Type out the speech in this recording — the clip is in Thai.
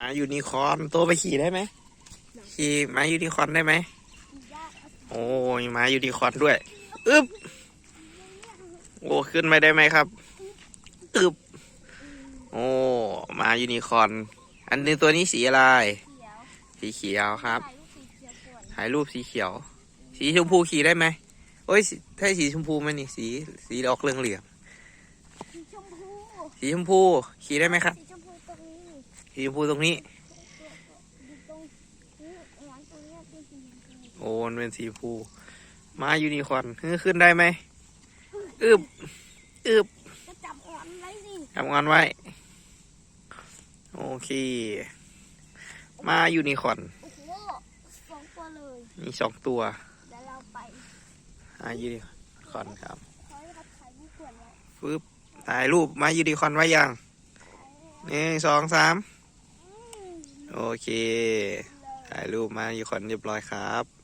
ม้ายูนิคอร์นตัวไปขี่ได้ไหมขี่ม้ายูนิคอร์นได้ไหมยากครับโอ้ยม้ายูนิคอร์นด้วยอึบโอ้ขึ้นไปได้ไหมครับอึบโอ้ม้ายูนิคอร์นอันนี้ตัวนี้สีอะไรเขียวสีเขียวครับถ่ายรูปสีเขียวก่อนถ่ายรูปสีเขียว สีชมพูขี่ได้ไหมโอ้ยสีใช่สีชมพูไหมนี่สีสีออกเหลืองเหลืองสีชมพูๆสีชมพูขี่ได้ไหมครับสีชมพูตรงนี้ สีชมพูตรงนี้ดูตรงนี้หลังตรงเนี้ยเป็นสีชมพูโอ้มันเป็นสีชมพูม้ายูนิคอร์นเฮ้ยขึ้นได้ไหมอึบอึบจะจับอ่อนไรสิทำงานไว้ โอเคม้ายูนิคอร์นโอ้โหสองตัวเลยมีสองตัวเดี๋ยวเราไปม้ายูนิคอร์นครับขอให้เขาถ่ายรูปก่อนนะปึ๊บถ่ายรูปม้ายูนิคอร์นไว้ยังหนึ่งสองสามอืม โอเค ถ่ายรูปม้ายูนิคอนเรียบร้อยครับ